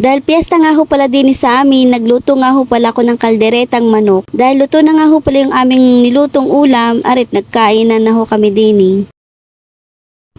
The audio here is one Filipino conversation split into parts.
Dahil piyesta nga ho pala din sa amin, nagluto nga ho pala ako ng kalderetang manok. Dahil luto na nga ho pala yung aming nilutong ulam, arit nagkainan na ho kami din eh.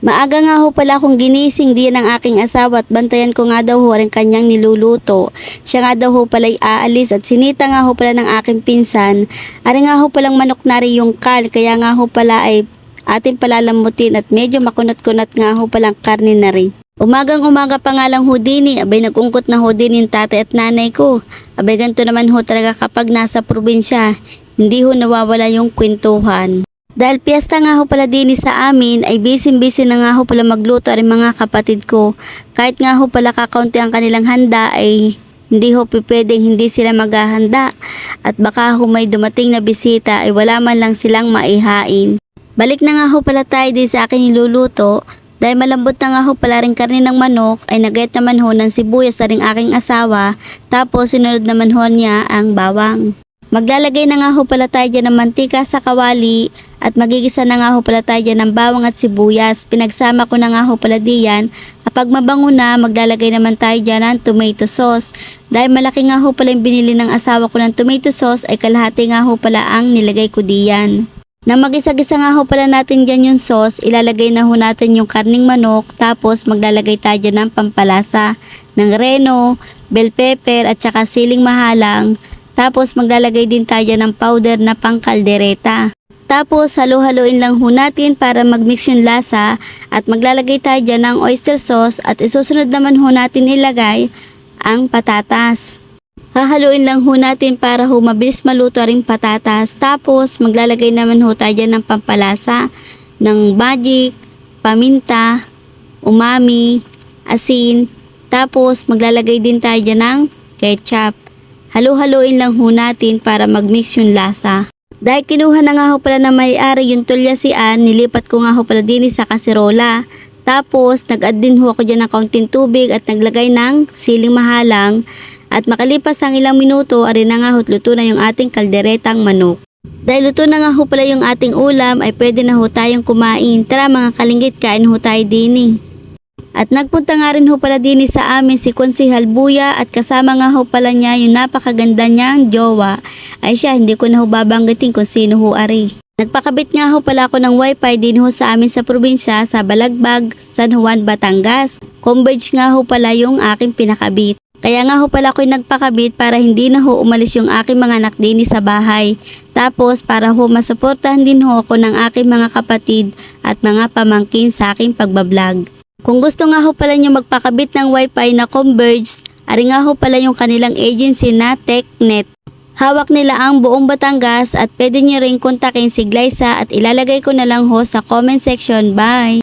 Maaga nga ho pala akong ginising diyan ng aking asawa at bantayan ko nga daw ho ang kanyang niluluto. Siya nga daw ho pala aalis at sinita nga ho pala ng aking pinsan. Ari nga ho palang manok na rin yung kal kaya nga ho pala ay ating palalamutin at medyo makunat-kunat nga ho palang karne na rin. Umagang umaga pa nga lang ho eh, abay nagungkot na ho din yung tatay at nanay ko. Abay ganito naman ho talaga kapag nasa probinsya, hindi ho nawawala yung kwentuhan. Dahil piyesta nga ho pala din sa amin ay busy-busy na nga ho pala magluto ang mga kapatid ko. Kahit nga ho pala kakaunti ang kanilang handa ay hindi ho pwedeng hindi sila maghahanda at baka ho may dumating na bisita ay wala man lang silang maihain. Balik na nga ho pala tayo din sa akin niluluto dahil malambot na nga ho pala rin karne ng manok ay nagayat naman ho ng sibuyas na rin aking asawa tapos sinunod naman ho niya ang bawang. Maglalagay na nga ho pala tayo dyan ng mantika sa kawali at magigisa na nga ho pala tayo dyan ng bawang at sibuyas. Pinagsama ko na nga ho pala diyan. Kapag mabango na, maglalagay naman tayo dyan ng tomato sauce. Dahil malaki nga ho pala yung binili ng asawa ko ng tomato sauce ay kalahati nga ho pala ang nilagay ko diyan. Na magisa-gisa nga ho pala natin dyan yung sauce, ilalagay na ho natin yung karning manok, tapos maglalagay tayo dyan ng pampalasa ng reno, bell pepper at saka siling mahalang. Tapos maglalagay din tayo ng powder na pangkaldereta. Tapos halo-haloin lang ho natin para mag-mix yung lasa at maglalagay tayo dyan ng oyster sauce at isusunod naman ho natin ilagay ang patatas. Hahaluin lang ho natin para ho mabilis maluto rin patatas. Tapos maglalagay naman ho tayo ng pampalasa ng magic, paminta, umami, asin. Tapos maglalagay din tayo ng ketchup. Halo-haloin lang ho natin para mag-mix yung lasa. Dahil kinuha na nga ho pala na may-ari yung tulyasian, nilipat ko nga ho pala din sa kaserola. Tapos nag-add din ho ako dyan ng kaunting tubig at naglagay ng siling mahalang. At makalipas ang ilang minuto, ari na nga luto na yung ating kalderetang manok. Dahil luto na nga ho pala yung ating ulam, ay pwede na ho tayong kumain. Tara mga kalinggit, kain ho tayo din eh. At nagpunta nga rin ho pala din sa amin si Konsihal Buya at kasama nga ho pala niya yung napakaganda niyang jowa. Ay siya, hindi ko na ho babanggitin kung sino ho ari. Nagpakabit nga ho pala ako ng wifi din ho sa amin sa probinsya sa Balagbag, San Juan, Batangas. Converge nga ho pala yung aking pinakabit. Kaya nga ho pala ako'y nagpakabit para hindi na ho umalis yung aking mga anak din sa bahay. Tapos para ho masuportahan din ho ako ng aking mga kapatid at mga pamangkin sa aking pagbablog. Kung gusto nga ho pala nyo magpakabit ng wifi na Converge, ari nga ho pala yung kanilang agency na TechNet. Hawak nila ang buong Batangas at pwede nyo rin kontakin si Glyza at ilalagay ko na lang ho sa comment section. Bye!